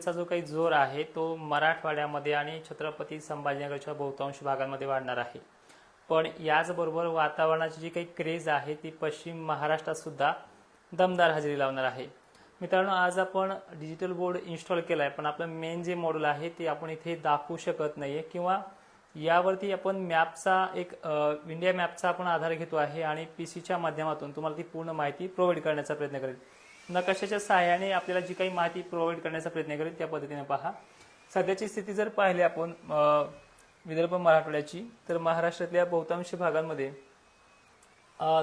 चा जो काही जोर आहे तो मराठवाड्यामध्ये आणि छत्रपती संभाजीनगरच्या बहुतांश भागांमध्ये वाढणार आहे. पण याचबरोबर वातावरणाची जी काही क्रेज आहे ती पश्चिम महाराष्ट्रात सुद्धा दमदार हजेरी लावणार आहे. मित्रांनो आज आपण डिजिटल बोर्ड इन्स्टॉल केला आहे पण आपलं मेन जे मॉडेल आहे ते आपण इथे दाखवू शकत नाही आहे किंवा यावरती आपण मॅपचा एक इंडिया मॅपचा आपण आधार घेतो आहे आणि पी सीच्या माध्यमातून तुम्हाला ती पूर्ण माहिती प्रोव्हाइड करण्याचा प्रयत्न करेल. नकाशाच्या सहाय्याने आपल्याला जी काही माहिती प्रोव्हाइड करण्याचा प्रयत्न करेल त्या पद्धतीने पहा. सध्याची स्थिती जर पाहिली आपण विदर्भ मराठवाड्याची तर महाराष्ट्रातल्या बहुतांश भागांमध्ये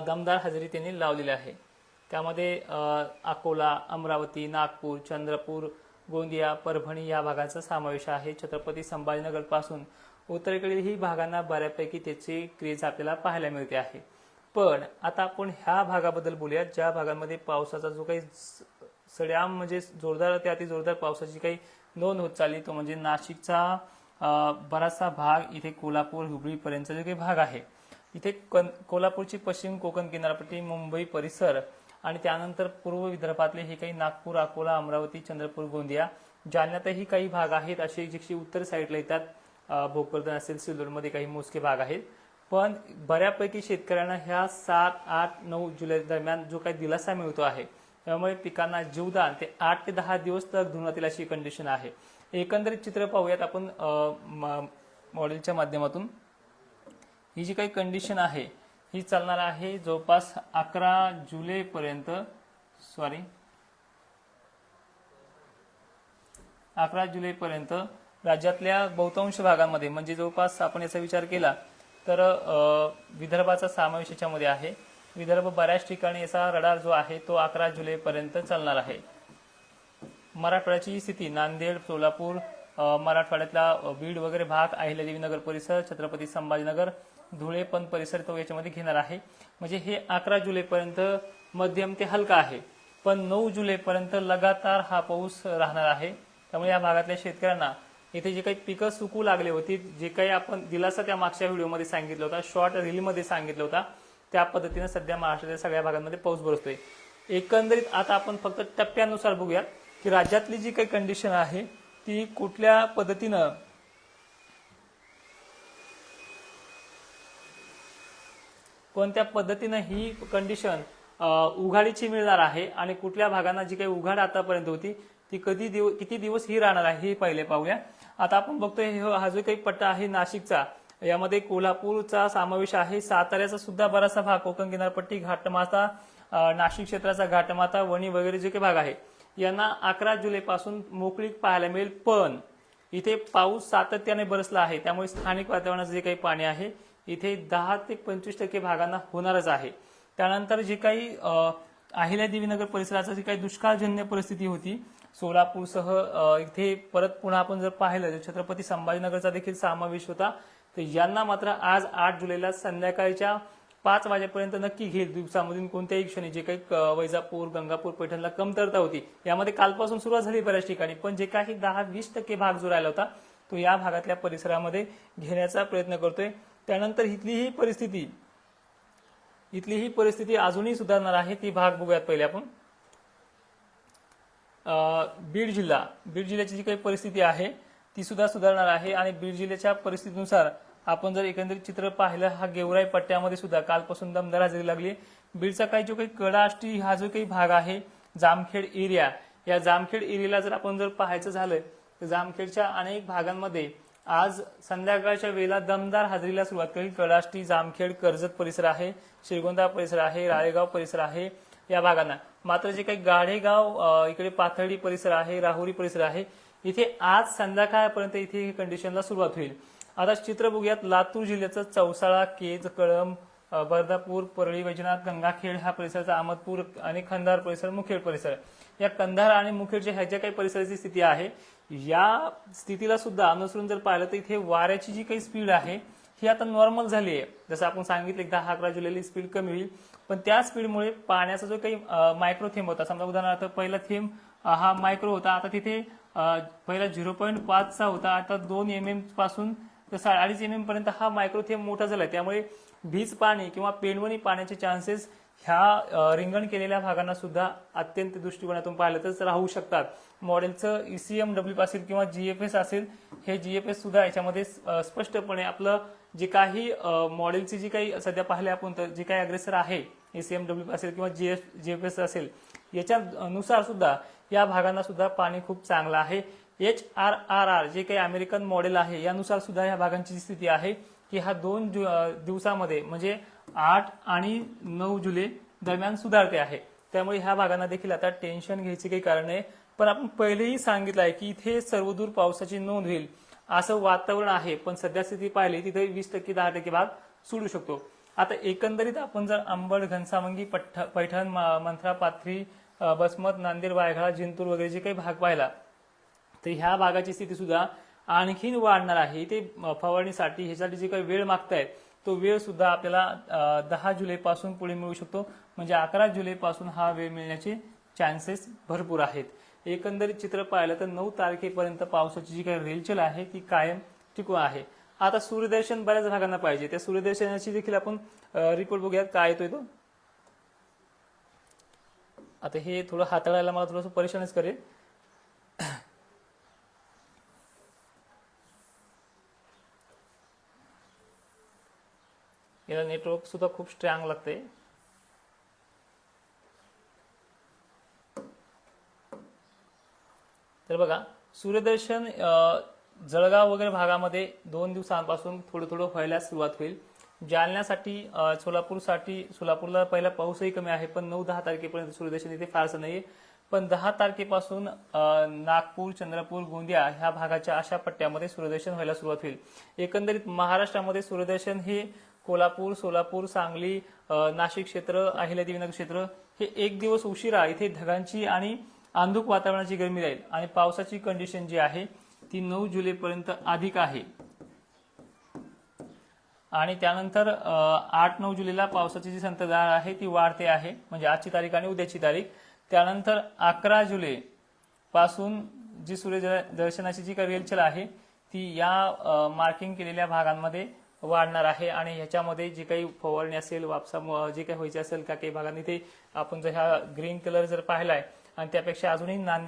दमदार हजेरी त्यांनी लावलेली आहे. त्यामध्ये अकोला अमरावती नागपूर चंद्रपूर गोंदिया परभणी या भागांचा समावेश आहे. छत्रपती संभाजीनगरपासून उत्तरेकडील ही भागांना बऱ्यापैकी त्याची क्रेज आपल्याला पाहायला मिळते आहे. पण आता आपण ह्या भागाबद्दल बोलूया ज्या भागांमध्ये पावसाचा जो काही सड्याम म्हणजे जोरदार ते अति जोरदार पावसाची काही नोंद होत चालली तो म्हणजे नाशिकचा बराचसा भाग इथे कोल्हापूर हुबळीपर्यंतचा जो काही भाग आहे. इथे कन कोल्हापूरची पश्चिम कोकण किनारपट्टी मुंबई परिसर आणि त्यानंतर पूर्व विदर्भातले हे काही नागपूर अकोला अमरावती चंद्रपूर गोंदिया जालन्यातही काही भाग आहेत असे जे उत्तर साईडला येतात. भोकरदन असेल सिल्लोडमध्ये काही मोजके भाग आहेत. पण बऱ्यापैकी शेतकऱ्यांना ह्या सात आठ नऊ जुलै दरम्यान जो काही दिलासा मिळतो आहे त्यामुळे पिकांना जीवदान ते आठ ते दहा दिवस तक येईल अशी कंडिशन आहे. एकंदरीत चित्र पाहूयात आपण म- मॉडेलच्या माध्यमातून. ही जी काही कंडिशन आहे ही चालणार आहे जवळपास अकरा जुलैपर्यंत सॉरी अकरा जुलैपर्यंत राज्यातल्या बहुतांश भागांमध्ये म्हणजे जवळपास आपण याचा विचार केला तर विदर्भाचा समावेश याच्यामध्ये आहे. विदर्भ बऱ्याच ठिकाणी याचा रडार जो आहे तो अकरा जुलैपर्यंत चालणार आहे. मराठवाड्याची स्थिती नांदेड सोलापूर मराठवाड्यातला बीड वगैरे भाग अहिल्यादेवी नगर परिसर छत्रपती संभाजीनगर धुळे पण परिसर तो याच्यामध्ये घेणार आहे. म्हणजे हे अकरा जुलैपर्यंत मध्यम ते हलका आहे. पण नऊ जुलैपर्यंत लगातार हा पाऊस राहणार आहे. त्यामुळे या भागातल्या शेतकऱ्यांना इथे जे काही पिकं सुकू लागले होती जे काही आपण दिलासा त्या मागच्या व्हिडिओमध्ये सांगितलं होता शॉर्ट रीलमध्ये सांगितलं होता त्या पद्धतीने सध्या महाराष्ट्राच्या सगळ्या भागांमध्ये पाऊस बरसतोय. एकंदरीत आता आपण फक्त टप्प्यानुसार बघूया की राज्यातली जी काही कंडिशन आहे ती कुठल्या पद्धतीनं कोणत्या पद्धतीनं ही कंडिशन उघाडीची मिळणार आहे आणि कुठल्या भागांना जी काही उघाड आतापर्यंत होती ती कधी दिव किती दिवस ही राहणार आहे हे पहिले पाहूया. आता आपण बघतोय हे- हा जो काही पट्टा आहे नाशिकचा यामध्ये कोल्हापूरचा समावेश आहे. साताऱ्याचा सुद्धा बराचसा भाग कोकण किनारपट्टी घाटमाता नाशिक क्षेत्राचा घाटमाता वणी वगैरे जे काही भाग आहे यांना अकरा जुलैपासून मोकळीक पाहायला मिळेल. पण इथे पाऊस सातत्याने बरसला आहे. त्यामुळे स्थानिक वातावरणाचं जे काही पाणी आहे इथे दहा ते पंचवीस टक्के भागांना होणारच आहे. त्यानंतर जे काही अहिल्यादेवीनगर परिसराचं जी काही दुष्काळजन्य परिस्थिती होती सोलापूरसह इथे परत पुन्हा आपण जर पाहिलं तर छत्रपती संभाजीनगरचा देखील समावेश होता तर यांना मात्र आज आठ जुलैला संध्याकाळच्या पाच वाजेपर्यंत नक्की घेईल. दिवसामधून कोणत्याही क्षणी जे काही वैजापूर गंगापूर पैठणला कमतरता होती. यामध्ये कालपासून सुरुवात झाली बऱ्याच ठिकाणी पण जे काही दहा वीस टक्के भाग जो राहिला होता तो या भागातल्या परिसरामध्ये घेण्याचा प्रयत्न करतोय. त्यानंतर इथली ही परिस्थिती इथली ही परिस्थिती अजूनही सुधारणार आहे ती भाग बघूयात पहिले आपण. बीड जिल्हा. बीड जिल्ह्याची जी काही परिस्थिती आहे ती सुद्धा सुधारणार आहे. आणि बीड जिल्ह्याच्या परिस्थितीनुसार आपण जर एकंदरीत चित्र पाहिलं हा गेवराई पट्ट्यामध्ये सुद्धा कालपासून दमदार हजेरी लागली. बीडचा काही जो काही कडाष्टी हा जो काही भाग आहे जामखेड एरिया या जामखेड एरियाला जर आपण जर पाहायचं झालं तर जामखेडच्या अनेक भागांमध्ये आज संध्याकाळच्या वेळेला दमदार हजेरीला सुरुवात करेल. कडाष्टी जामखेड कर्जत परिसर आहे श्रीगोंदा परिसर आहे राळेगाव परिसर आहे या भागांना. मात्र जे काही गाढेगाव इकडे पाथर्डी परिसर आहे राहुरी परिसर आहे. इथे आज संध्याकाळपर्यंत इथे कंडिशनला सुरुवात होईल. आता चित्र बघूयात. लातूर जिल्ह्याचं चौसाळा केज कळम बर्दापूर परळी वैजनाथ गंगाखेड हा परिसराचा अहमदपूर आणि खंदार परिसर मुखेड परिसर. या कंधार आणि मुखेडच्या ह्या ज्या काही परिसराची स्थिती आहे. या स्थितीला सुद्धा अनुसरून जर पाहिलं तर इथे वाऱ्याची जी काही स्पीड आहे ही आता नॉर्मल झाली आहे जसं आपण सांगितलं एकदा दहा अकरा जुलैला स्पीड कमी होईल. पण त्या स्पीडमुळे पाण्याचा जो काही मायक्रो थेंब होता समजा उदाहरणार्थ पहिला थेंब हा मायक्रो होता आता तिथे पहिला झिरो पॉईंट पाचचा होता आता दोन एम एमपासून तर साडे अडीच एम एम पर्यंत हा मायक्रो थेंब मोठा झाला त्यामुळे भीज पाणी किंवा पेंडवणी पाण्याचे चान्सेस ह्या रिंगण केलेल्या भागांना सुद्धा अत्यंत दृष्टिकोनातून पाहिलं तर राहू शकतात. मॉडेलचं E ईसीएम डब्ल्यू असेल किंवा जीएफएस असेल हे जीएफएस सुद्धा याच्यामध्ये स्पष्टपणे आपलं जे काही मॉडेलची जी काही सध्या पाहिले आपण तर जे काही अग्रेसर आहे E ईसीएम डब्ल्यू असेल किंवा जीएफ जीएफएस असेल याच्या नुसार सुद्धा या भागांना सुद्धा पाणी खूप चांगलं आहे. H R R R J काही अमेरिकन मॉडेल आहे यानुसार सुद्धा या भागांची जी स्थिती आहे की हा दोन दिवसामध्ये म्हणजे आठ आणि नऊ जुलै दरम्यान सुधारते आहे. त्यामुळे ह्या भागांना देखील आता टेन्शन घ्यायचे काही कारण नाही. पण आपण पहिलेही सांगितलं आहे की इथे सर्वदूर पावसाची नोंद होईल असं वातावरण आहे. पण सध्या स्थिती पाहिली तिथे वीस टक्के दहा टक्के भाग सोडू शकतो. आता एकंदरीत आपण जर अंबड घनसामंगी पठ्ठ पैठण म- मंथरा पाथरी बसमत नांदेड वायघाळा जिंतूर वगैरे जे काही भाग पाहिला तर ह्या भागाची स्थिती सुद्धा आणखीन वाढणार आहे. ते फवारणीसाठी ह्यासाठी जे काही वेळ मागतायत तो वेळ सुद्धा आपल्याला दहा जुलैपासून पुढे मिळू शकतो. म्हणजे अकरा जुलैपासून हा वेळ मिळण्याचे चान्सेस भरपूर आहेत. एकंदरीत चित्र पाहिलं तर नऊ तारखेपर्यंत पावसाची जी काही रेलचल आहे ती कायम टिकून आहे. आता सूर्यदर्शन बऱ्याच भागांना पाहिजे. त्या सूर्यदर्शनाची देखील आपण रिपोर्ट बघूयात. काय येतोय तो? आता हे थोडं हाताळायला मला थोडंसं परेशानच करेल. याला नेटवर्क सुद्धा खूप स्ट्रॉंग लागते. तर बघा सूर्यदर्शन जळगाव वगैरे भागामध्ये दोन दिवसांपासून थोडं थोडं व्हायला सुरुवात होईल. जालन्यासाठी सोलापूरसाठी सोलापूरला पहिला पाऊसही कमी आहे पण नऊ दहा तारखेपर्यंत सूर्यदर्शन इथे फारसं नाही पण दहा तारखेपासून नागपूर चंद्रपूर गोंदिया ह्या भागाच्या अशा पट्ट्यामध्ये सूर्यदर्शन व्हायला सुरुवात होईल. एकंदरीत महाराष्ट्रामध्ये सूर्यदर्शन हे कोल्हापूर सोलापूर सांगली नाशिक क्षेत्र अहिल्यादेवीनगर क्षेत्र हे एक दिवस उशिरा इथे ढगांची आणि आंधुक वातावरणाची गरमी राहील आणि पावसाची कंडिशन जी आहे ती नऊ जुलैपर्यंत अधिक आहे. आणि त्यानंतर आठ नऊ जुलैला पावसाची जी संततधार आहे ती वाढते आहे. म्हणजे आजची तारीख आणि उद्याची तारीख. त्यानंतर अकरा जुलै पासून जी सूर्य दर्शनाची जी काही रेलचल आहे ती या मार्किंग केलेल्या भागांमध्ये वाढणार आहे आणि ह्याच्यामध्ये जी काही फवारणी असेल वापसा जे काही व्हायचे असेल का काही भागांनी ते आपण जर ह्या ग्रीन कलर जर पाहिलाय आणि त्यापेक्षा अजूनही नांदेड